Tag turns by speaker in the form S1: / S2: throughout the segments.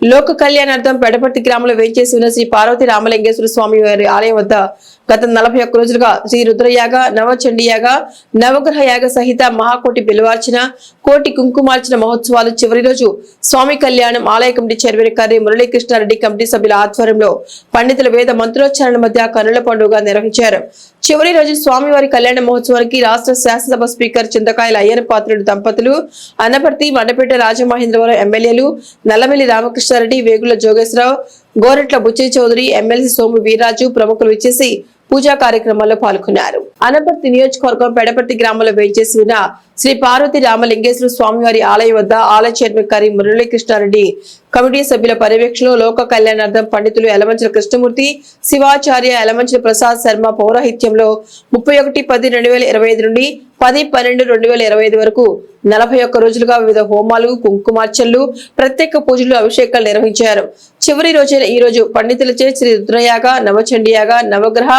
S1: లోక కళ్యాణార్థం పెడపర్తి గ్రామంలో వేచేసి ఉన్న శ్రీ పార్వతి రామలింగేశ్వర స్వామి వారి ఆలయం వద్ద గత నలభై ఒక్క రోజులుగా శ్రీ రుద్రయాగ నవచండియాగ నవగ్రహ యాగ సహిత మహాకోటి బిలువార్చన కోటి కుంకుమార్చన మహోత్సవాలు చివరి రోజు స్వామి కళ్యాణం ఆలయ committee chairman Karri Muralikrishna Reddy committee సభ్యుల ఆధ్వర్యంలో పండితుల వేద మంత్రోచ్చారణ మధ్య కనుల పండుగ నిర్వహించారు. చివరి రోజు స్వామివారి కళ్యాణ మహోత్సవానికి రాష్ట్ర శాసనసభ స్పీకర్ చింతకాయల అయ్యన పాత్రుడు దంపతులు అన్నపర్తి మండపేట రాజమహేంద్రవరం ఎమ్మెల్యేలు నల్లమిల్లి కృష్ణారెడ్డి వేగుల జోగేశ్వరరావు గోరెట్ల బుచ్చి చౌదరి ఎమ్మెల్సీ సోము వీర్రాజు ప్రముఖులు ఇచ్చేసి పూజా కార్యక్రమాల్లో పాల్గొన్నారు. అనపర్తి నియోజకవర్గం పెడపర్తి గ్రామంలో వేయించేసి ఉన్న శ్రీ పార్వతి రామలింగేశ్వర స్వామివారి ఆలయం వద్ద ఆలయ చైర్మన్ కరి మురళీకృష్ణారెడ్డి కమిటీ సభ్యుల పర్యవేక్షణలో లోక కళ్యాణార్థం పండితులు ఎలమంచుల కృష్ణమూర్తి శివాచార్య ఎలమంచుల ప్రసాద్ శర్మ పౌరాహిత్యంలో ముప్పై ఒకటి పది రెండు వేల ఇరవై ఐదు నుండి పది పన్నెండు రెండు వేల ఇరవై ఐదు వరకు నలభై ఒక్క రోజులుగా వివిధ హోమాలు కుంకుమార్చనలు ప్రత్యేక పూజలు అభిషేకాలు నిర్వహించారు. చివరి రోజైన ఈ రోజు పండితులచే శ్రీ రుద్రయాగ నవచండియాగ నవగ్రహ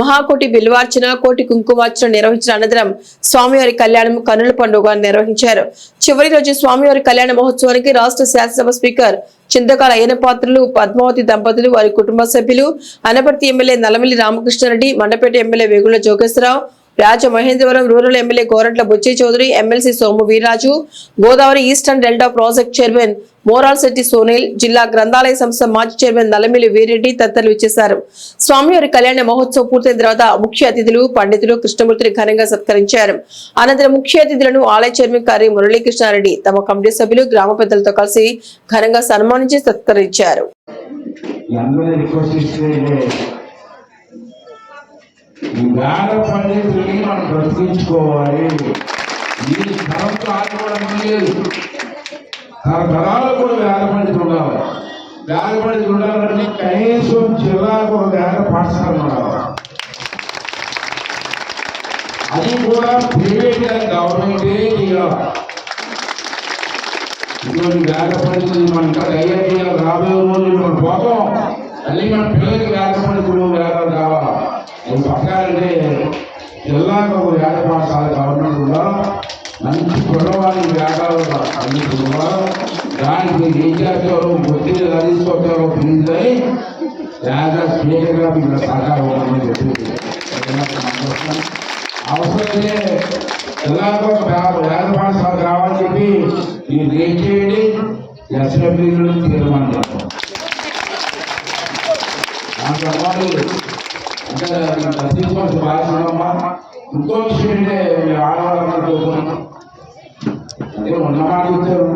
S1: మహాకోటి బిల్వార్చన కోటి కుంకుమార్చన నిర్వహించిన అనంతరం స్వామివారి కళ్యాణం కన్నుల పండుగ నిర్వహించారు. చివరి రోజు స్వామివారి కళ్యాణ మహోత్సవానికి రాష్ట్ర శాసనసభ స్పీకర్ చింతకాల అయిన పాత్రలు పద్మావతి దంపతులు వారి కుటుంబ సభ్యులు Anaparthi MLA Nallamilli Ramakrishna Reddy Mandapeta MLA Vegulla Jogeswara Rao Rajamahendravaram rural MLA Gorantla Butchi Chowdary MLC Somu Veerraju Godavari eastern delta project chairman Morla Shetty Sunil జిల్లా గ్రంథాలయ సంస్థ మాజీ చైర్మన్ నల్లమిల్లి వీరెడ్డి తదితరులు ఇచ్చేశారు స్వామివారి కళ్యాణ మహోత్సవం పూర్తయిన తర్వాత ముఖ్య అతిథులు పండితులు కృష్ణమూర్తిని ఘనంగా సత్కరించారు. అనంతరం ముఖ్య అతిథులను ఆలయ చైర్మన్ కార్య మురళీకృష్ణారెడ్డి తమ కమిటీ సభ్యులు గ్రామ పెద్దలతో కలిసి ఘనంగా సన్మానించి సత్కరించారు.
S2: ఈ వేద పండితుల్ని మనం బ్రతికించుకోవాలి. ఈ తరంతో ఆడుకోవడం లేదు. తరతరాలు కూడా వేద పండితులు ఉండాలి వేద పండితులు ఉండాలంటే కనీసం జిల్లాకు ఒక వేల పాఠశాల ఉండాలి. అది కూడా ప్రైవేట్ కానీ గవర్నమెంటే చేయాలి ఇటువంటి వేద పండితులు మన ఇంకా ధైర్యం రాబోయే రోజులు మనం పోతాం. మళ్ళీ మన పిల్లలకి వేద పండితులు వేదాలు కావాలి అది పక్కాలంటే జిల్లాకు ఒక వేద పాఠశాల గవర్నమెంట్ కూడా మంచి కుర్రవాళ్ళు వేదాలు అందిస్తున్నా దానికి ఏం చేస్తారో ఒత్తిడి ఎలా తీసుకొస్తారో తెలియదని వేద స్పీకర్గా మీకు సహకారం ఇవ్వాలని చెప్పి అవసరమైతే జిల్లాకు వేద పాఠశాల కావాలని చెప్పి మీరు ఏం చేయండి ఎస్ఎఫ్ఈలను తీర్మానం చేస్తాం దాంట్లో వాళ్ళు అంటే తీసుకోవాల్సిన బాధ్యతమ్మా ఇంకో విషయం అంటే మీరు ఆడవాళ్ళందరూ చూస్తున్నాం అదే ఉన్న మాట ఇచ్చారు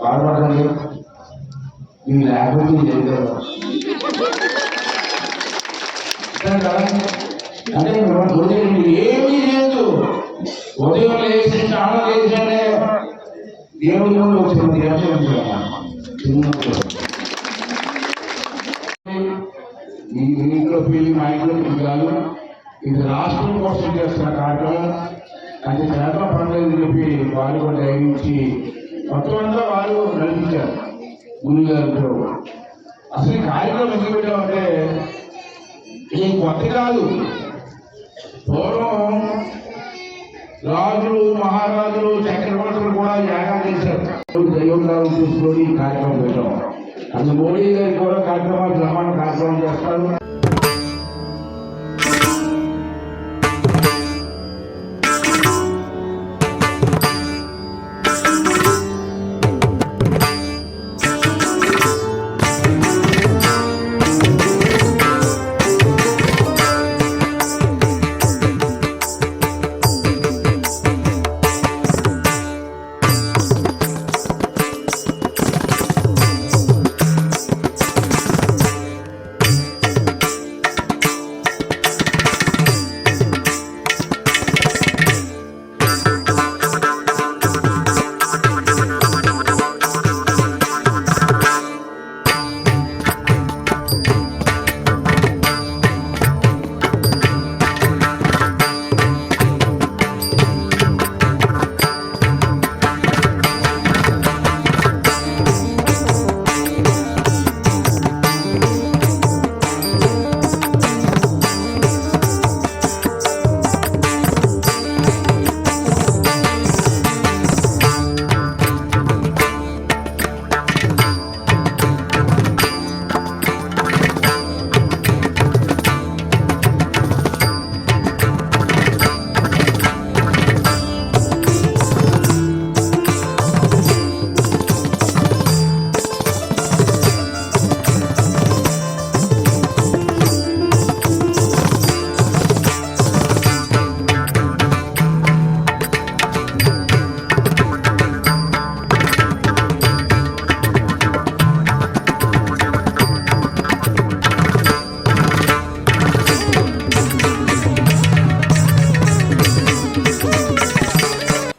S2: బాధపడకండి మీరు లేకపోతే చేయలేరు అంటే ఉదయం ఏమీ లేదు ఉదయం లేచి స్నానం చేసంటే దేవుడి ముందు వచ్చిన దేవుడు ఈ ఇంట్లో పెళ్ళి మా ఇంట్లో పెళ్ళి కాదు. ఇది రాష్ట్రం కోసం చేస్తున్న కార్యక్రమం. అది చేత పండుగ చెప్పి వారు కూడా దయించి మొత్తం అంతా వారు నడిపించారు. గురుగారితో అసలు ఈ కార్యక్రమం ఎందుకు పెట్టామంటే ఇది కొత్త కాదు. పూర్వం రాజులు మహారాజులు చక్రవర్తులు కూడా యాగం చేశారు. దైవంగాలు చూసుకొని ఈ కార్యక్రమం పెట్టాం. అది మోడీ గారి కూడా కార్యక్రమాలు బ్రహ్మాండ కార్యక్రమం చేస్తారు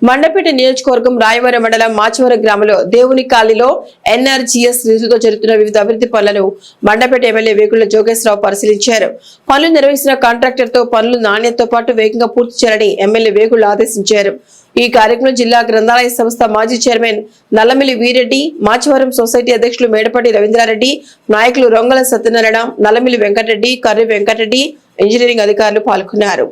S1: మండపేట నియోజకవర్గం రాయవరం మండలం మాచవరం గ్రామంలో దేవుని కాలిలో ఎన్ఆర్జీఎస్ నిధులతో జరుగుతున్న వివిధ అభివృద్ధి పనులను మండపేట ఎమ్మెల్యే వేకుల జోగేశ్వరరావు పరిశీలించారు. పనులు నిర్వహిస్తున్న కాంట్రాక్టర్తో పనులు నాణ్యతతో పాటు వేగంగా పూర్తి చేయాలని ఎమ్మెల్యే వేగుళ్ళ ఆదేశించారు. ఈ కార్యక్రమం జిల్లా గ్రంథాలయ సంస్థ మాజీ చైర్మన్ నల్లమిలి వీరెడ్డి మాచవరం సొసైటీ అధ్యక్షులు మేడపాటి రవీంద్రారెడ్డి నాయకులు రొంగల సత్యనారాయణ నల్లమిలి వెంకటరెడ్డి కర్రి వెంకటరెడ్డి ఇంజనీరింగ్ అధికారులు పాల్గొన్నారు.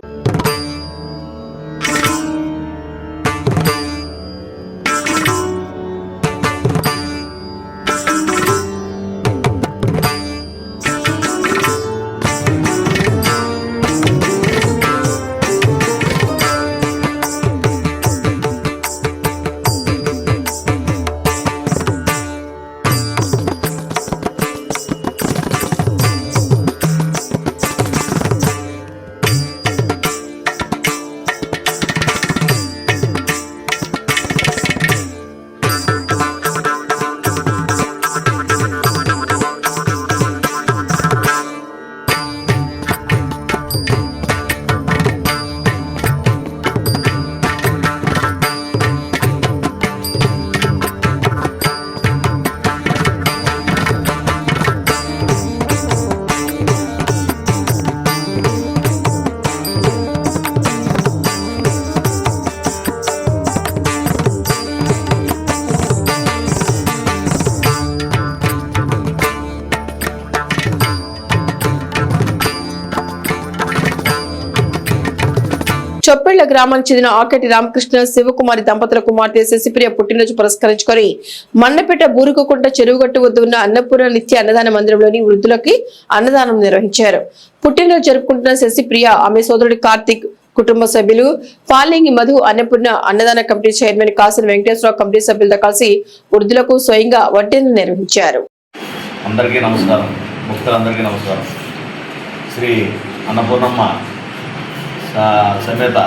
S1: గ్రామానికి చెందిన ఆకటి రామకృష్ణ శివకుమారి దంపతుల కుమార్తె శశిప్రియ పుట్టినరోజు పురస్కరించుకొని మండపేట బూరుకుకుంట చెరువుగట్టు వద్ద ఉన్న అన్నపూర్ణ నిత్య అన్నదాన మందిరంలోని వృద్ధులకి అన్నదానం నిర్వహించారు. పుట్టినరోజు జరుపుకుంటున్న శశిప్రియ ఆమె సోదరుడి కార్తిక్ కుటుంబ సభ్యులు పాలింగి మధు అన్నపూర్ణ అన్నదాన కమిటీ చైర్మన్ కాసిన వెంకటేశ్వరరావు కమిటీ సభ్యులతో కలిసి వృద్ధులకు స్వయంగా వడ్డీని నిర్వహించారు.
S3: అందరికీ నమస్కారం. భక్తులందరికీ నమస్కారం. శ్రీ అన్నపూర్ణమ్మ సమేత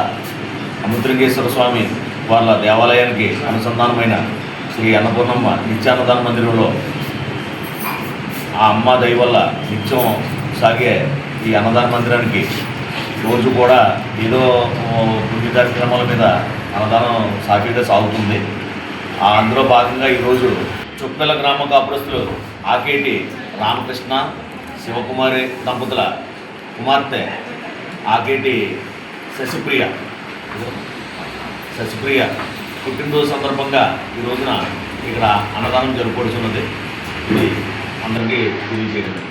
S3: అమృతలింగేశ్వర స్వామి వాళ్ళ దేవాలయానికి అనుసంధానమైన శ్రీ అన్నపూర్ణమ్మ నిత్యాన్నదాన మందిరంలో ఆ అమ్మ దయ వల్ల నిత్యం సాగే ఈ అన్నదాన మందిరానికి రోజు కూడా ఏదో పుణ్య కార్యక్రమాల మీద అన్నదానం సాఫీగా సాగుతుంది. ఆ అందులో భాగంగా ఈరోజు చుక్కల గ్రామ కాపురస్తులు ఆకేటి రామకృష్ణ శివకుమారి దంపతుల కుమార్తె ఆకేటి శశిప్రియ శశిప్రియ పుట్టినరోజు సందర్భంగా ఈ రోజున ఇక్కడ అన్నదానం జరుపుకోవచ్చున్నది ఇది అందరికీ తెలియజేయండి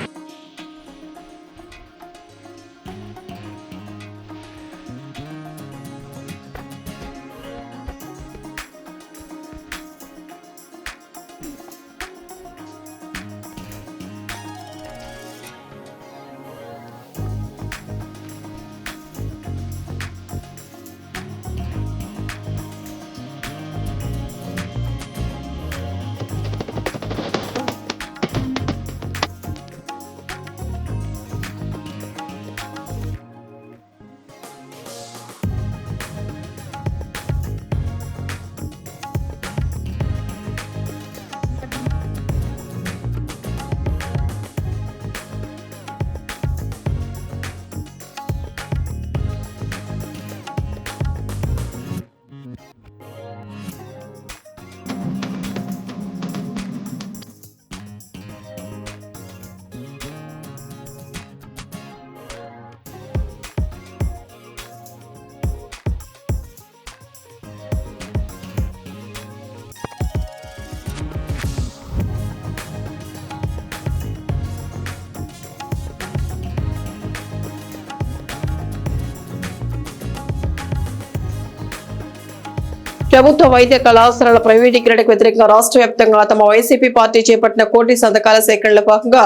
S1: ప్రభుత్వ వైద్య కళాశాలల ప్రైవేటీకరణకు వ్యతిరేకంగా రాష్ట్ర వ్యాప్తంగా తమ వైసీపీ పార్టీ చేపట్టిన కోటి సంతకాల సేకరణలో భాగంగా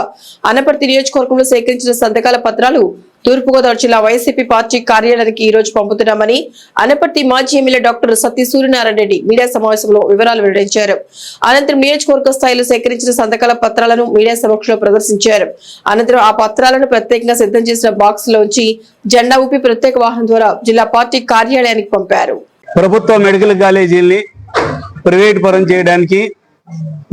S1: అనపర్తి నియోజకవర్గంలో సేకరించిన సంతకాల పత్రాలు తూర్పుగోదావరి జిల్లా వైసీపీ పార్టీ కార్యాలయానికి ఈ రోజు పంపుతున్నామని అనపర్తి మాజీ MLA doctor Satya Suryanarayana Reddy media సమావేశంలో వివరాలు వెల్లడించారు. అనంతరం నియోజకవర్గ స్థాయిలో సేకరించిన సంతకాల పత్రాలను మీడియా సమక్షంలో ప్రదర్శించారు. అనంతరం ఆ పత్రాలను ప్రత్యేకంగా సిద్ధం చేసిన బాక్స్ లోంచి జెండా ఊపి ప్రత్యేక వాహనం ద్వారా జిల్లా పార్టీ కార్యాలయానికి పంపారు.
S4: ప్రభుత్వ మెడికల్ కాలేజీల్ని ప్రైవేట్ పరం చేయడానికి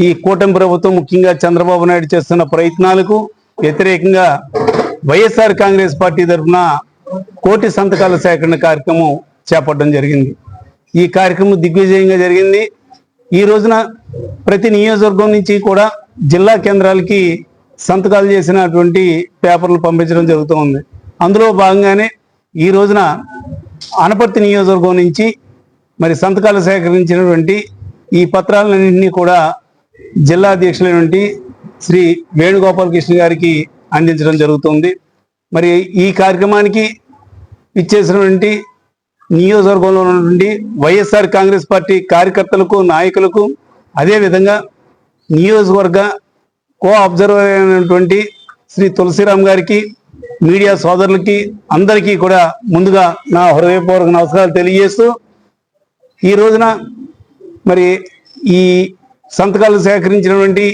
S4: ఈ కూటమి ప్రభుత్వం ముఖ్యంగా చంద్రబాబు నాయుడు చేస్తున్న ప్రయత్నాలకు వ్యతిరేకంగా వైఎస్ఆర్ కాంగ్రెస్ పార్టీ తరఫున కోటి సంతకాల సేకరణ కార్యక్రమం చేపట్టడం జరిగింది. ఈ కార్యక్రమం దిగ్విజయంగా జరిగింది. ఈ రోజున ప్రతి నియోజకవర్గం నుంచి కూడా జిల్లా కేంద్రాలకి సంతకాలు చేసినటువంటి పేపర్లు పంపించడం జరుగుతూ ఉంది. అందులో భాగంగానే ఈ రోజున అనపర్తి నియోజకవర్గం నుంచి మరి సంతకాలు సేకరించినటువంటి ఈ పత్రాలన్నింటినీ కూడా జిల్లా అధ్యక్షులైనటువంటి శ్రీ వేణుగోపాలకృష్ణ గారికి అందించడం జరుగుతుంది. మరి ఈ కార్యక్రమానికి ఇచ్చేసినటువంటి నియోజకవర్గంలో ఉన్నటువంటి వైఎస్ఆర్ కాంగ్రెస్ పార్టీ కార్యకర్తలకు నాయకులకు అదేవిధంగా నియోజకవర్గ కో అబ్జర్వర్ అయినటువంటి శ్రీ తులసిరామ్ గారికి మీడియా సోదరులకి అందరికీ కూడా ముందుగా నా హృదయపూర్వక నమస్కారాలు తెలియజేస్తూ ఈ రోజున మరి ఈ సంతకాలు సేకరించినటువంటి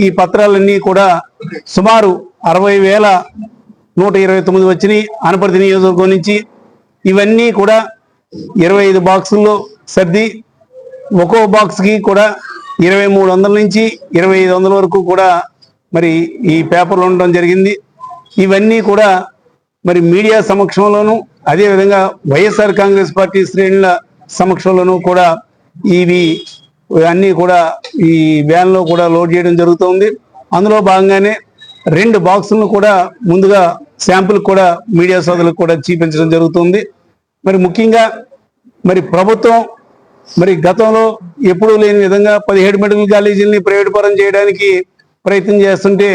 S4: ఈ పత్రాలన్నీ కూడా సుమారు అరవై వేల నూట ఇరవై తొమ్మిది వచ్చినాయి. అనపర్తి నియోజకవర్గం నుంచి ఇవన్నీ కూడా ఇరవై ఐదు బాక్సుల్లో సర్ది ఒక్కో బాక్స్కి కూడా ఇరవై మూడు వందల నుంచి ఇరవై ఐదు వందల వరకు కూడా మరి ఈ పేపర్లు ఉండడం జరిగింది. ఇవన్నీ కూడా మరి మీడియా సమక్షంలోనూ అదేవిధంగా వైఎస్ఆర్ కాంగ్రెస్ పార్టీ శ్రేణుల సమక్షంలోనూ కూడా ఇవి అన్నీ కూడా ఈ వ్యాన్లో కూడా లోడ్ చేయడం జరుగుతుంది. అందులో భాగంగానే రెండు బాక్సులను కూడా ముందుగా శాంపుల్ కూడా మీడియా సోదరులకు కూడా చూపించడం జరుగుతుంది. మరి ముఖ్యంగా మరి ప్రభుత్వం మరి గతంలో ఎప్పుడూ లేని విధంగా పదిహేడు మెడికల్ కాలేజీలని ప్రైవేట్ పరం చేయడానికి ప్రయత్నం చేస్తుంటే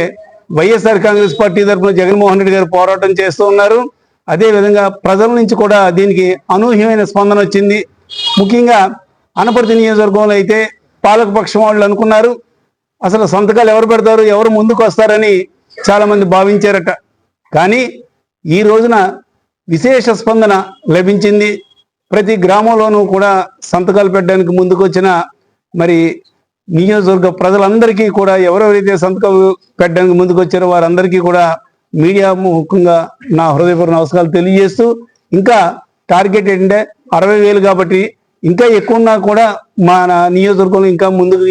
S4: వైఎస్ఆర్ కాంగ్రెస్ పార్టీ తరఫున జగన్మోహన్ రెడ్డి గారు పోరాటం చేస్తూ ఉన్నారు. అదే విధంగా ప్రజల నుంచి కూడా దీనికి అనూహ్యమైన స్పందన వచ్చింది. ముఖ్యంగా అనపర్తి నియోజకవర్గంలో అయితే పాలకపక్షం వాళ్ళు అనుకున్నారు. అసలు సంతకాలు ఎవరు పెడతారు ఎవరు ముందుకు వస్తారని చాలామంది భావించారట. కానీ ఈ రోజున విశేష స్పందన లభించింది. ప్రతి గ్రామంలోనూ కూడా సంతకాలు పెట్టడానికి ముందుకొచ్చిన మరి నియోజకవర్గ ప్రజలందరికీ కూడా ఎవరెవరైతే సంతకాలు పెట్టడానికి ముందుకొచ్చారో వారందరికీ కూడా మీడియా ముఖ్యంగా నా హృదయపూర్వ నమస్కారాలు తెలియజేస్తూ ఇంకా టార్గెట్ ఏంటంటే అరవై వేలు కాబట్టి ఇంకా ఎక్కువ ఉన్నా కూడా మన నియోజకవర్గంలో ఇంకా ముందుకు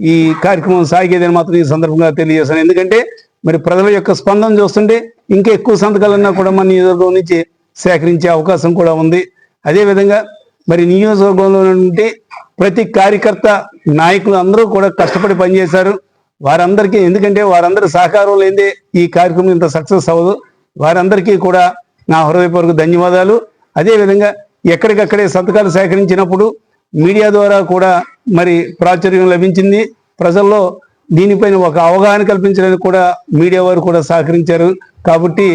S4: ఈ కార్యక్రమం సాగేదని మాత్రం ఈ సందర్భంగా తెలియజేశాను ఎందుకంటే మరి ప్రజల యొక్క స్పందన చూస్తుంటే ఇంకా ఎక్కువ సంతకాలన్నా కూడా మన నియోజకవర్గం నుంచి సేకరించే అవకాశం కూడా ఉంది. అదేవిధంగా మరి నియోజకవర్గంలో నుండి ప్రతి కార్యకర్త నాయకులు అందరూ కూడా కష్టపడి పనిచేశారు. వారందరికీ ఎందుకంటే వారందరి సహకారం లేదే ఈ కార్యక్రమం ఇంత సక్సెస్ అవ్వదు. వారందరికీ కూడా నా హృదయపూర్వక ధన్యవాదాలు. అదేవిధంగా ఎక్కడికక్కడే సంతకాలు సేకరించినప్పుడు మీడియా ద్వారా కూడా మరి ప్రాచుర్యం లభించింది. ప్రజల్లో దీనిపైన ఒక అవగాహన కల్పించడానికి కూడా మీడియా వారు కూడా సహకరించారు. కాబట్టి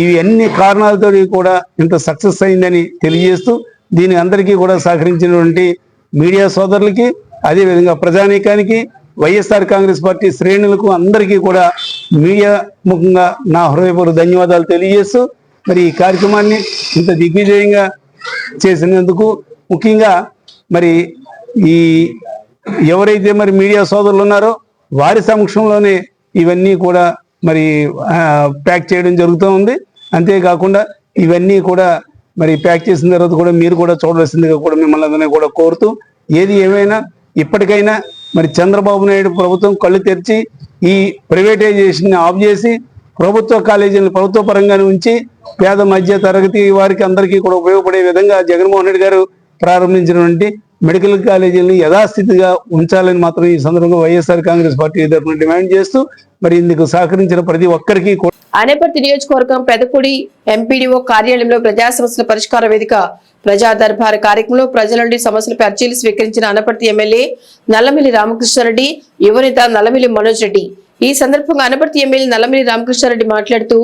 S4: ఇవి అన్ని కారణాలతో కూడా ఇంత సక్సెస్ అయిందని తెలియజేస్తూ దీని అందరికీ కూడా సహకరించినటువంటి మీడియా సోదరులకి అదేవిధంగా ప్రజానీకానికి వైఎస్ఆర్ కాంగ్రెస్ పార్టీ శ్రేణులకు అందరికీ కూడా మీడియా ముఖంగా నా హృదయపూర్వక ధన్యవాదాలు తెలియజేస్తూ మరి ఈ కార్యక్రమాన్ని ఇంత దిగ్విజయంగా చేసినందుకు ముఖ్యంగా మరి ఈ ఎవరైతే మరి మీడియా సోదరులు ఉన్నారో వారి సమక్షంలోనే ఇవన్నీ కూడా మరి ప్యాక్ చేయడం జరుగుతూ ఉంది. అంతేకాకుండా ఇవన్నీ కూడా మరి ప్యాక్ చేసిన తర్వాత కూడా మీరు కూడా చూడవలసిందిగా కూడా మిమ్మల్ని అందరినీ కూడా కోరుతూ ఏది ఏమైనా ఇప్పటికైనా మరి చంద్రబాబు నాయుడు ప్రభుత్వం కళ్ళు తెరిచి ఈ ప్రైవేటైజేషన్ ఆఫ్ చేసి ప్రభుత్వ కాలేజీలను ప్రభుత్వ పరంగానే ఉంచి పేద మధ్య తరగతి వారికి అందరికీ కూడా ఉపయోగపడే విధంగా జగన్మోహన్ రెడ్డి గారు ప్రారంభించినటువంటి మెడికల్ కాలేజీలను యథాస్థితిగా ఉంచాలని మాత్రం ఈ సందర్భంగా వైఎస్ఆర్ కాంగ్రెస్ పార్టీ తరఫున డిమాండ్ చేస్తూ మరి ఇందుకు సహకరించిన ప్రతి ఒక్కరికి కూడా
S1: అనేపర్తి నియోజకవర్గం పెదకుడి ఎంపీడీఓ కార్యాలయంలో ప్రజా సమస్యల పరిష్కార వేదిక ప్రజా దర్బార్ కార్యక్రమంలో ప్రజల నుండి సమస్యలపై అర్జీలు స్వీకరించిన అనపర్తి ఎమ్మెల్యే నల్లమిల్లి రామకృష్ణారెడ్డి యువనేత నల్లమిల్లి మనోజ్ రెడ్డి. ఈ సందర్భంగా అనపర్తి ఎమ్మెల్యే నల్లమిరి రామకృష్ణారెడ్డి మాట్లాడుతూ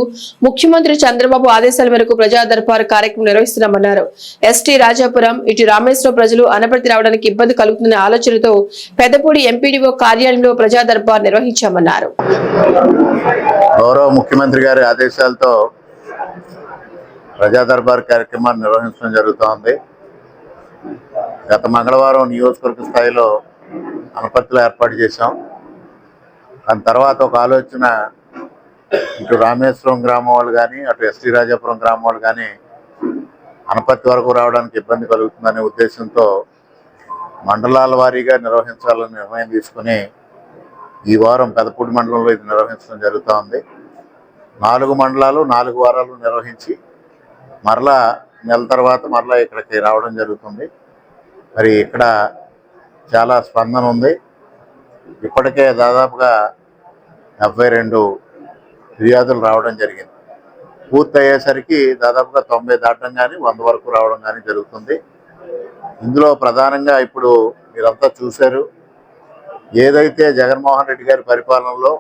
S1: ముఖ్యమంత్రి చంద్రబాబు ఆదేశాల మేరకు ప్రజా దర్బార్ కార్యక్రమం నిర్వహిస్తున్నామన్నారు. ఎస్టీ రాజాపురం ఇటు రామేశ్వరం ప్రజలు అనపర్తి రావడానికి ఇబ్బంది కలుగుతున్న ఆలోచనతో పెద్దపూడి ఎంపీడీఓ కార్యాలయంలో ప్రజా దర్బార్ నిర్వహించామన్నారు.
S5: గౌరవ ముఖ్యమంత్రి గారి ఆదేశాలతో ప్రజా దర్బార్ కార్యక్రమాన్ని నిర్వహించడం జరుగుతోంది. గత మంగళవారం నియోజకవర్గ స్థాయిలో అనపర్తిలో ఏర్పాటు చేశాం. దాని తర్వాత ఒక ఆలోచన ఇటు రామేశ్వరం గ్రామం వాళ్ళు కానీ అటు ఎస్టీ రాజాపురం గ్రామం వాళ్ళు కానీ అనపత్తి వరకు రావడానికి ఇబ్బంది కలుగుతుందనే ఉద్దేశంతో మండలాల వారీగా నిర్వహించాలని నిర్ణయం తీసుకుని ఈ వారం పెదపూడి మండలంలో ఇది నిర్వహించడం జరుగుతూ ఉంది. నాలుగు మండలాలు నాలుగు వారాలు నిర్వహించి మరలా నెల తర్వాత మరలా ఇక్కడికి రావడం జరుగుతుంది. మరి ఇక్కడ చాలా స్పందన ఉంది. ఇప్పటికే దాదాపుగా డెబ్బై రెండు ఫిర్యాదులు రావడం జరిగింది. పూర్తయ్యేసరికి దాదాపుగా తొంభై దాటం కానీ వంద వరకు రావడం కానీ జరుగుతుంది. ఇందులో ప్రధానంగా ఇప్పుడు మీరంతా చూశారు ఏదైతే జగన్మోహన్ రెడ్డి గారి పరిపాలనలో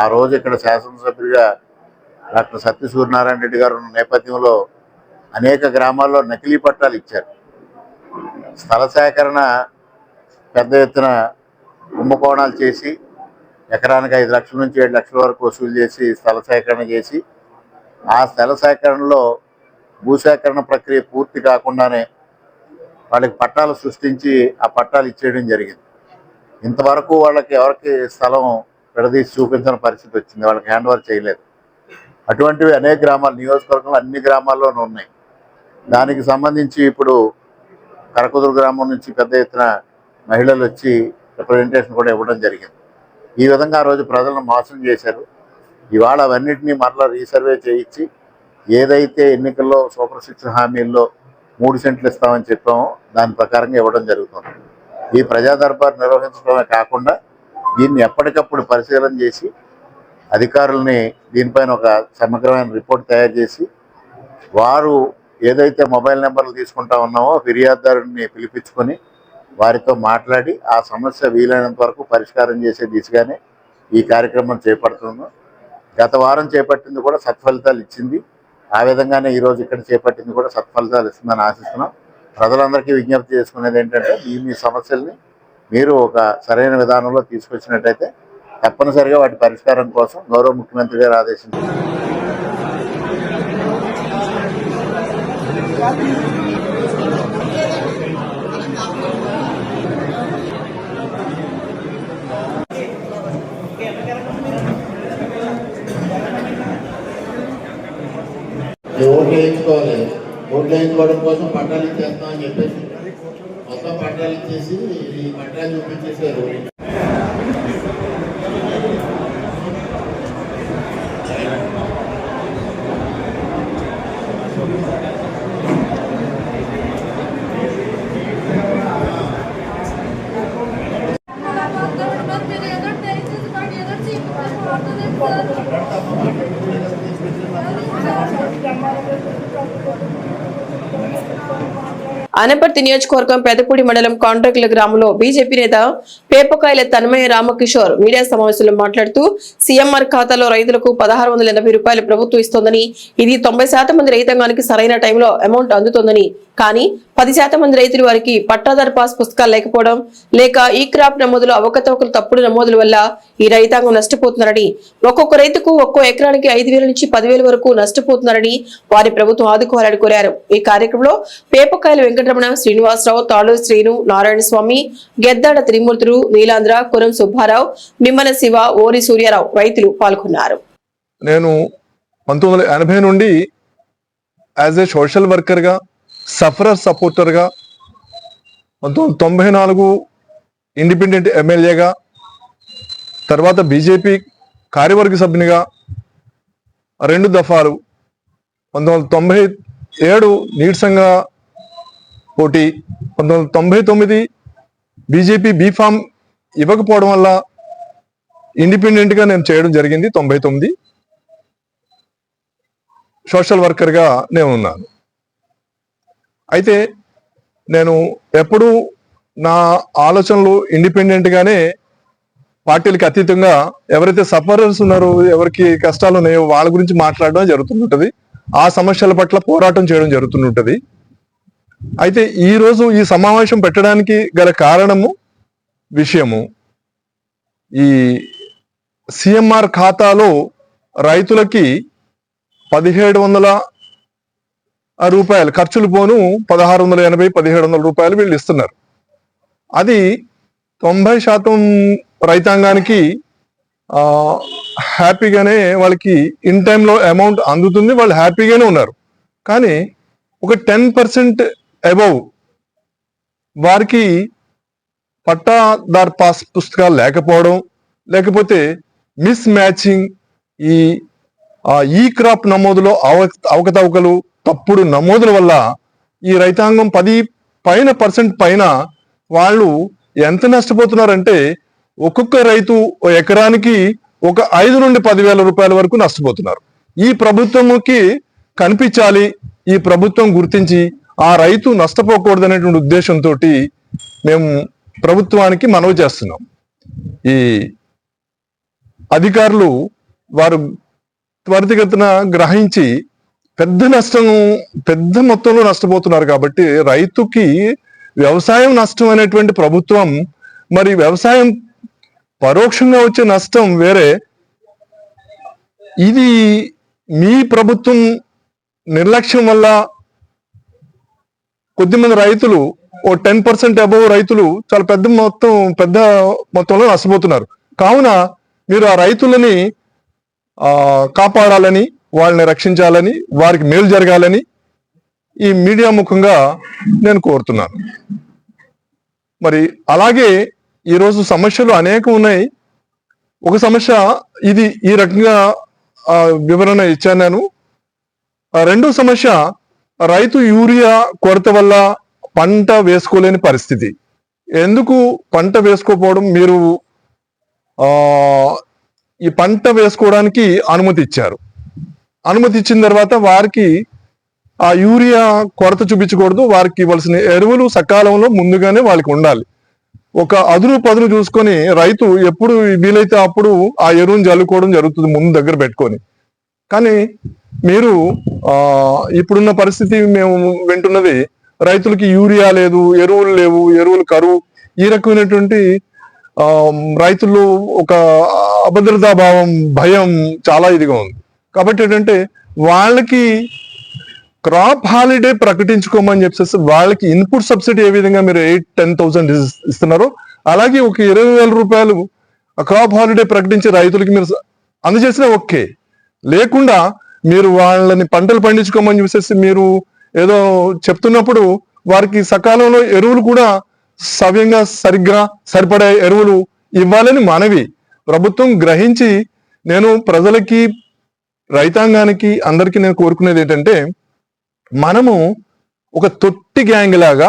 S5: ఆ రోజు ఇక్కడ శాసనసభ్యుడిగా డాక్టర్ సత్య సూర్యనారాయణ రెడ్డి గారు ఉన్న నేపథ్యంలో అనేక గ్రామాల్లో నకిలీ పట్టాలు ఇచ్చారు. స్థల సేకరణ పెద్ద ఎత్తున కుంభకోణాలు చేసి ఎకరానికి ఐదు లక్షల నుంచి ఏడు లక్షల వరకు వసూలు చేసి స్థల సేకరణ చేసి ఆ స్థల సేకరణలో భూసేకరణ ప్రక్రియ పూర్తి కాకుండానే వాళ్ళకి పట్టాలు సృష్టించి ఆ పట్టాలు ఇచ్చేయడం జరిగింది. ఇంతవరకు వాళ్ళకి ఎవరికి స్థలం విడదీసి చూపించిన పరిస్థితి వచ్చింది. వాళ్ళకి హ్యాండ్ ఓవర్ చేయలేదు. అటువంటివి అనేక గ్రామాలు నియోజకవర్గంలో అన్ని గ్రామాల్లోనూ ఉన్నాయి. దానికి సంబంధించి ఇప్పుడు కరకుదురు గ్రామం నుంచి పెద్ద ఎత్తున మహిళలు వచ్చి రిప్రజెంటేషన్ కూడా ఇవ్వడం జరిగింది. ఈ విధంగా ఆ రోజు ప్రజలను మోసం చేశారు. ఇవాళ అవన్నింటినీ మరలా రీసర్వే చేయించి ఏదైతే ఎన్నికల్లో సూపర్ సిక్స్ హామీల్లో మూడు సెంట్లు ఇస్తామని చెప్పామో దాని ప్రకారంగా ఇవ్వడం జరుగుతుంది. ఈ ప్రజా దర్బార్ నిర్వహించడమే కాకుండా దీన్ని ఎప్పటికప్పుడు పరిశీలన చేసి అధికారుల్ని దీనిపైన ఒక సమగ్రమైన రిపోర్ట్ తయారు చేసి వారు ఏదైతే మొబైల్ నెంబర్లు తీసుకుంటా ఉన్నామో ఫిర్యాదుదారుని పిలిపించుకొని వారితో మాట్లాడి ఆ సమస్య వీలైనంత వరకు పరిష్కారం చేసే దిశగానే ఈ కార్యక్రమం చేపడుతున్నాం. గత వారం చేపట్టింది కూడా సత్ఫలితాలు ఇచ్చింది. ఆ విధంగానే ఈరోజు ఇక్కడ చేపట్టింది కూడా సత్ఫలితాలు ఇస్తుందని ఆశిస్తున్నాం. ప్రజలందరికీ విజ్ఞప్తి చేసుకునేది ఏంటంటే మీ మీ సమస్యల్ని మీరు ఒక సరైన విధానంలో తీసుకొచ్చినట్టయితే తప్పనిసరిగా వాటి పరిష్కారం కోసం గౌరవ ముఖ్యమంత్రి గారు ఆదేశించారు. ఓట్లు వేయించుకోవాలి. ఓట్లు వేయించుకోవడం కోసం పట్టాలు ఇచ్చేస్తామని చెప్పేసి మొత్తం పట్టాలు ఇచ్చేసి ఈ పట్టాలు చూపించేసారు
S1: అనపర్తి నియోజకవర్గం పెదపూడి మండలం కాంట్రాక్టుల గ్రామంలో బీజేపీ నేత పేపకాయల తన్మయ రామకిషోర్ మీడియా సమావేశంలో మాట్లాడుతూ సీఎంఆర్ ఖాతాలో రైతులకు పదహారు వందల ఎనభై రూపాయలు ప్రభుత్వం ఇస్తోందని ఇది తొంభై శాతం మంది రైతాంగానికి సరైన టైంలో అమౌంట్ అందుతోందని. కానీ పది శాతం మంది రైతులు వారికి పట్టాదారు పాస్ పుస్తకాలు లేకపోవడం లేక ఈ క్రాప్ నమోదులో అవకతవకలు తప్పుడు నమోదుల వల్ల ఈ రైతాంగం నష్టపోతున్నారని ఒక్కొక్క రైతుకు ఒక్కో ఎకరానికి ఐదు వేల నుంచి పదివేల వరకు నష్టపోతున్నారని వారి ప్రభుత్వం ఆదుకోవాలని కోరారు. ఈ కార్యక్రమంలో పేపకాయల వెంకటరమణ శ్రీనివాసరావు తాళూరు శ్రీను నారాయణ స్వామి గెద్దాడ త్రిమూర్తులు నీలాంధ్ర కురం సుబ్బారావు నిమ్మన శివ ఓరి సూర్యారావు రైతులు పాల్గొన్నారు.
S6: నేను పంతొమ్మిది వందల ఎనభై నుండి యాజ్ ఏ సోషల్ వర్కర్గా సఫరర్ సపోర్టర్గా పంతొమ్మిది వందల తొంభై నాలుగు ఇండిపెండెంట్ ఎమ్మెల్యేగా తర్వాత బీజేపీ కార్యవర్గ సభ్యునిగా రెండు దఫాలు పంతొమ్మిది వందల తొంభై ఏడు నీరసంగా పోటీ పంతొమ్మిది వందల తొంభై తొమ్మిది బీజేపీ బీఫామ్ ఇవ్వకపోవడం వల్ల ఇండిపెండెంట్గా నేను చేయడం జరిగింది తొంభై తొమ్మిది. సోషల్ వర్కర్గా నేను ఉన్నాను. అయితే నేను ఎప్పుడూ నా ఆలోచనలు ఇండిపెండెంట్ గానే పార్టీలకు అతీతంగా ఎవరైతే సఫరర్స్ ఉన్నారో ఎవరికి కష్టాలు ఉన్నాయో వాళ్ళ గురించి మాట్లాడడం జరుగుతుంటుంది. ఆ సమస్యల పట్ల పోరాటం చేయడం జరుగుతుంటుంది. అయితే ఈరోజు ఈ సమావేశం పెట్టడానికి గల కారణము విషయము ఈ సిఎంఆర్ ఖాతాలో రైతులకి పదిహేడు వందల రూపాయలు ఖర్చులు పోను పదహారు వందల ఎనభై పదిహేడు వందల రూపాయలు వీళ్ళు ఇస్తున్నారు. అది తొంభై శాతం రైతాంగానికి హ్యాపీగానే వాళ్ళకి ఇన్ టైంలో అమౌంట్ అందుతుంది వాళ్ళు హ్యాపీగానే ఉన్నారు. కానీ ఒక టెన్ పర్సెంట్ అబౌవ్ వారికి పట్టాదార్ పాస్ పుస్తకాలు లేకపోవడం లేకపోతే మిస్ మ్యాచింగ్ ఈ ఈ క్రాప్ నమోదులో అవ అవకతవకలు తప్పుడు నమోదుల వల్ల ఈ రైతాంగం పది పైన పర్సెంట్ పైన వాళ్ళు ఎంత నష్టపోతున్నారంటే ఒక్కొక్క రైతు ఎకరానికి ఒక ఐదు నుండి పదివేల రూపాయల వరకు నష్టపోతున్నారు. ఈ ప్రభుత్వంకి కనిపించాలి ఈ ప్రభుత్వం గుర్తించి ఆ రైతు నష్టపోకూడదు అనేటువంటి ఉద్దేశంతో మేము ప్రభుత్వానికి మనవి చేస్తున్నాం. ఈ అధికారులు వారు త్వరితగతిన గ్రహించి పెద్ద నష్టం పెద్ద మొత్తంలో నష్టపోతున్నారు కాబట్టి రైతుకి వ్యవసాయం నష్టం అనేటువంటి ప్రభుత్వం మరి వ్యవసాయం పరోక్షంగా వచ్చే నష్టం వేరే. ఇది మీ ప్రభుత్వం నిర్లక్ష్యం వల్ల కొద్దిమంది రైతులు ఓ టెన్ పర్సెంట్ అబవ్ రైతులు చాలా పెద్ద మొత్తం పెద్ద మొత్తంలో నష్టపోతున్నారు. కావున మీరు ఆ రైతులని కాపాడాలని వాళ్ళని రక్షించాలని వారికి మేలు జరగాలని ఈ మీడియా ముఖంగా నేను కోరుతున్నాను. మరి అలాగే ఈరోజు సమస్యలు అనేకం ఉన్నాయి. ఒక సమస్య ఇది ఈ రకంగా వివరణ ఇచ్చాను నేను. రెండో సమస్య రైతు యూరియా కొరత వల్ల పంట వేసుకోలేని పరిస్థితి. ఎందుకు పంట వేసుకోపోవడం మీరు ఈ పంట వేసుకోవడానికి అనుమతి ఇచ్చారు. అనుమతి ఇచ్చిన తర్వాత వారికి ఆ యూరియా కొరత చూపించకూడదు వారికి ఇవ్వాల్సిన ఎరువులు సకాలంలో ముందుగానే వాళ్ళకి ఉండాలి. ఒక అదురు పదును చూసుకొని రైతు ఎప్పుడు వీలైతే అప్పుడు ఆ ఎరువును జల్లుకోవడం జరుగుతుంది ముందు దగ్గర పెట్టుకొని. కానీ మీరు ఆ ఇప్పుడున్న పరిస్థితి మేము వింటున్నది రైతులకి యూరియా లేదు ఎరువులు లేవు ఎరువులు కరువు ఈ రకమైనటువంటి ఆ ఒక అభద్రతా భావం భయం చాలా ఇదిగా ఉంది. కాబట్టి ఏంటంటే వాళ్ళకి క్రాప్ హాలిడే ప్రకటించుకోమని చెప్పేసి వాళ్ళకి ఇన్పుట్ సబ్సిడీ ఏ విధంగా మీరు ఎయిట్ టెన్ థౌసండ్ ఇస్తున్నారు అలాగే ఒక ఇరవై వేల రూపాయలు క్రాప్ హాలిడే ప్రకటించి రైతులకి మీరు అందజేసినా ఓకే. లేకుండా మీరు వాళ్ళని పంటలు పండించుకోమని చూసేసి మీరు ఏదో చెప్తున్నప్పుడు వారికి సకాలంలో ఎరువులు కూడా సవ్యంగా సరిగ్గా సరిపడే ఎరువులు ఇవ్వాలని మనవి. ప్రభుత్వం గ్రహించి నేను ప్రజలకి రైతాంగానికి అందరికీ నేను కోరుకునేది ఏంటంటే మనము ఒక తొట్టి గ్యాంగ్ లాగా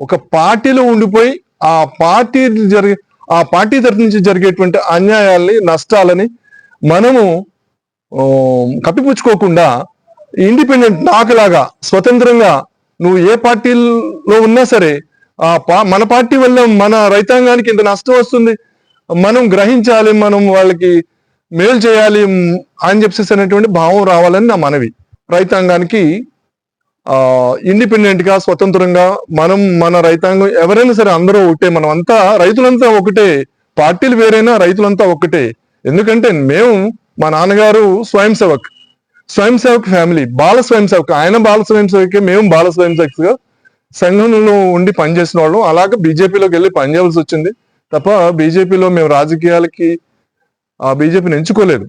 S6: ఒక పార్టీలో ఉండిపోయి ఆ పార్టీ జరిగే ఆ పార్టీ తరఫు నుంచి జరిగేటువంటి అన్యాయాల్ని నష్టాలని మనము కప్పిపుచ్చుకోకుండా ఇండిపెండెంట్ నాకులాగా స్వతంత్రంగా నువ్వు ఏ పార్టీలో ఉన్నా సరే ఆ పా మన పార్టీ వల్ల మన రైతాంగానికి ఇంత నష్టం వస్తుంది మనం గ్రహించాలి మనం వాళ్ళకి మేలు చేయాలి అని చెప్పేసి అనేటువంటి భావం రావాలని నా మనవి. రైతాంగానికి ఇండిపెండెంట్గా ఇండిపెండెంట్గా స్వతంత్రంగా మనం మన రైతాంగం ఎవరైనా సరే అందరూ ఒకటే మనం అంతా రైతులంతా ఒకటే పార్టీలు వేరైనా రైతులంతా ఒకటే. ఎందుకంటే మేము మా నాన్నగారు స్వయం సేవక్ స్వయం సేవక్ ఫ్యామిలీ బాల స్వయం సేవక్ ఆయన బాల స్వయం సేవకే మేము బాల స్వయం సేవక్గా సంఘంలో ఉండి పనిచేసిన వాళ్ళం. అలాగే బీజేపీలోకి వెళ్ళి పనిచేయాల్సి వచ్చింది. తప్ప బీజేపీలో మేము రాజకీయాలకి ఆ బీజేపీని ఎంచుకోలేదు.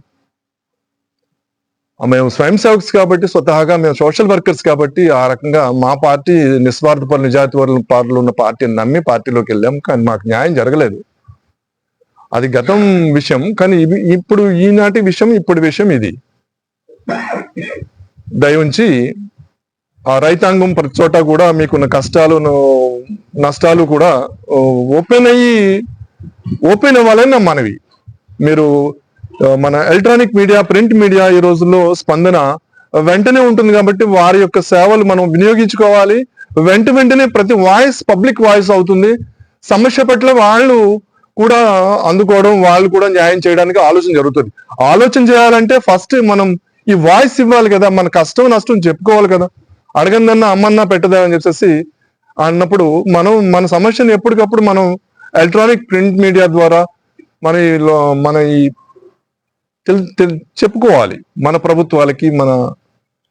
S6: ఆ మేము స్వయం సేవక్స్ కాబట్టి స్వతహాగా మేము సోషల్ వర్కర్స్ కాబట్టి ఆ రకంగా మా పార్టీ నిస్వార్థపర నిజాతి వర్ల పార్టీలో ఉన్న పార్టీని నమ్మి పార్టీలోకి వెళ్ళాం. కానీ మాకు న్యాయం జరగలేదు. అది గతం విషయం. కానీ ఇవి ఇప్పుడు ఈనాటి విషయం ఇప్పుడు విషయం ఇది. దయవుంచి ఆ రైతాంగం ప్రతి చోట కూడా మీకున్న కష్టాలు నష్టాలు కూడా ఓపెన్ అయ్యి ఓపెన్ అవ్వాలని నా మనవి. మీరు మన ఎలక్ట్రానిక్ మీడియా ప్రింట్ మీడియా ఈ రోజుల్లో స్పందన వెంటనే ఉంటుంది కాబట్టి వారి యొక్క సేవలు మనం వినియోగించుకోవాలి. వెంట వెంటనే ప్రతి వాయిస్ పబ్లిక్ వాయిస్ అవుతుంది. సమస్య పట్ల వాళ్ళు కూడా అందుకోవడం వాళ్ళు కూడా న్యాయం చేయడానికి ఆలోచన జరుగుతుంది. ఆలోచన చేయాలంటే ఫస్ట్ మనం ఈ వాయిస్ ఇవ్వాలి కదా మన కష్టం నష్టం చెప్పుకోవాలి కదా. అడగందన్న అమ్మన్నా పెట్టదా అని చెప్పేసి అన్నప్పుడు మనం మన సమస్యను ఎప్పటికప్పుడు మనం ఎలక్ట్రానిక్ ప్రింట్ మీడియా ద్వారా మన మన ఈ తెల్- తెల్- చెప్పుకోవాలి. మన ప్రభుత్వాలకి మన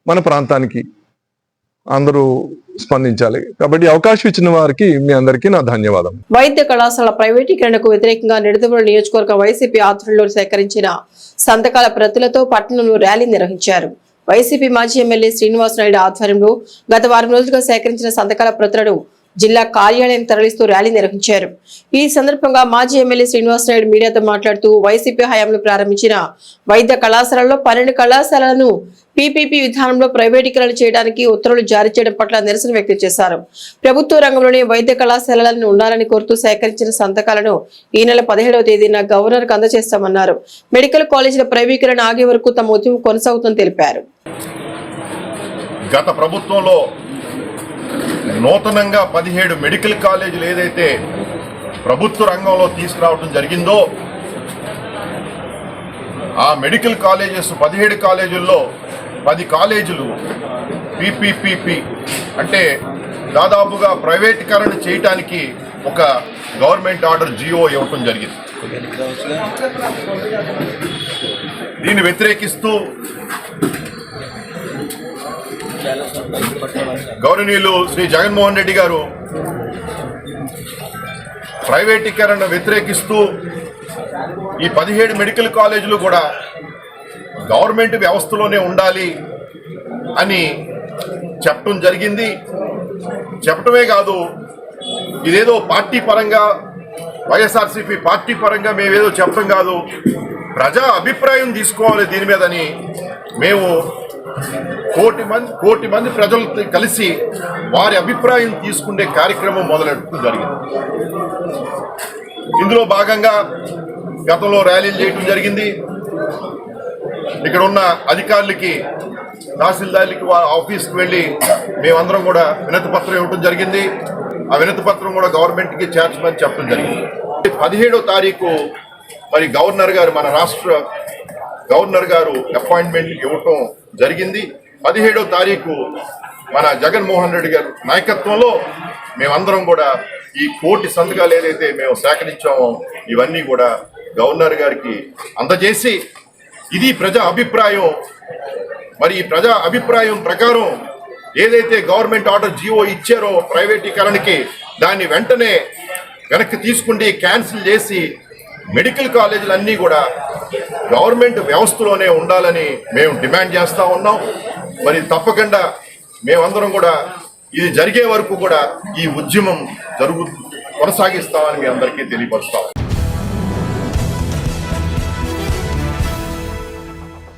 S6: మన ప్రాంతానికి అందరూ స్పందించాలి. కాబట్టి అవకాశం ఇచ్చిన వారికి మీ అందరికీ నా ధన్యవాదం.
S1: వైద్య కళాశాల ప్రైవేటీకరణకు వ్యతిరేకంగా నిడదవోలు నియోజకవర్గ వైసీపీ ఆధ్వర్యంలో సేకరించిన సంతకాల ప్రతులతో పట్టణంలో ర్యాలీ నిర్వహించారు. వైసీపీ మాజీ ఎమ్మెల్యే శ్రీనివాస నాయుడు ఆధ్వర్యంలో గత వారం రోజులుగా సేకరించిన సంతకాల ప్రతులను జిల్లా కార్యాలయం తరలిస్తూ ర్యాలీ నిర్వహించారు. ఈ సందర్భంగా మాజీ ఎమ్మెల్యే శ్రీనివాస్ నాయుడు మీడియాతో మాట్లాడుతూ వైసీపీ హయాంలో ప్రారంభించిన వైద్య కళాశాలలో పన్నెండు కళాశాలలను పీపీపీ విధానంలో ప్రైవేటీకరణ చేయడానికి ఉత్తర్వులు జారీ చేయడం పట్ల నిరసన వ్యక్తం చేశారు. ప్రభుత్వ రంగంలోని వైద్య కళాశాలలను ఉండాలని కోరుతూ సేకరించిన సంతకాలను ఈ నెల పదిహేడవ తేదీన గవర్నర్కు అందజేస్తామన్నారు. మెడికల్ కాలేజీల ప్రైవేటీకరణ ఆగే వరకు తమ ఉద్యమం కొనసాగుతుందని తెలిపారు.
S7: గత ప్రభుత్వంలో నూతనంగా పదిహేడు మెడికల్ కాలేజీలు ఏదైతే ప్రభుత్వ రంగంలో తీసుకురావడం జరిగిందో ఆ మెడికల్ కాలేజెస్ పదిహేడు కాలేజీల్లో పది కాలేజీలు పిపిపిపి అంటే దాదాపుగా ప్రైవేటీకరణ చేయటానికి ఒక గవర్నమెంట్ ఆర్డర్ జియో ఇవ్వటం జరిగింది. దీన్ని వ్యతిరేకిస్తూ గౌరవనీయులు శ్రీ జగన్మోహన్ రెడ్డి గారు ప్రైవేటీకరణ వ్యతిరేకిస్తూ ఈ పదిహేడు మెడికల్ కాలేజీలు కూడా గవర్నమెంట్ వ్యవస్థలోనే ఉండాలి అని చెప్పడం జరిగింది. చెప్పటమే కాదు ఇదేదో పార్టీ పరంగా వైఎస్ఆర్సీపీ పార్టీ పరంగా మేమేదో చెప్పడం కాదు ప్రజా అభిప్రాయం తీసుకోవాలి దీని మీదని మేము కోటి మంది కోటి మంది ప్రజలతో కలిసి వారి అభిప్రాయం తీసుకునే కార్యక్రమం మొదలెట్టడం జరిగింది. ఇందులో భాగంగా గతంలో ర్యాలీలు చేయడం జరిగింది. ఇక్కడ ఉన్న అధికారులకి తహసీల్దార్లకి వారి ఆఫీస్కి వెళ్ళి మేమందరం కూడా వినతి పత్రం ఇవ్వడం జరిగింది. ఆ వినతి పత్రం కూడా గవర్నమెంట్కి చేర్చమని చెప్పడం జరిగింది. పదిహేడో తారీఖు మరి గవర్నర్ గారు మన రాష్ట్ర గవర్నర్ గారు అపాయింట్మెంట్ ఇవ్వటం జరిగింది. పదిహేడో తారీఖు మన జగన్మోహన్ రెడ్డి గారు నాయకత్వంలో మేమందరం కూడా ఈ కోటి సంతకాలు ఏదైతే మేము సేకరించామో ఇవన్నీ కూడా గవర్నర్ గారికి అందజేసి ఇది ప్రజా అభిప్రాయం. మరి ఈ ప్రజా అభిప్రాయం ప్రకారం ఏదైతే గవర్నమెంట్ ఆర్డర్ జీవో ఇచ్చారో ప్రైవేటీకరణకి దాన్ని వెంటనే వెనక్కి తీసుకుంటే క్యాన్సిల్ చేసి మెడికల్ కాలేజీలు అన్నీ కూడా గవర్నమెంట్ వ్యవస్థలోనే ఉండాలని మేము డిమాండ్ చేస్తూ ఉన్నాం. మరి తప్పకుండా మేమందరం కూడా ఇది జరిగే వరకు కూడా ఈ ఉద్యమం జరుగు కొనసాగిస్తామని మీ అందరికీ తెలియపరుస్తాం.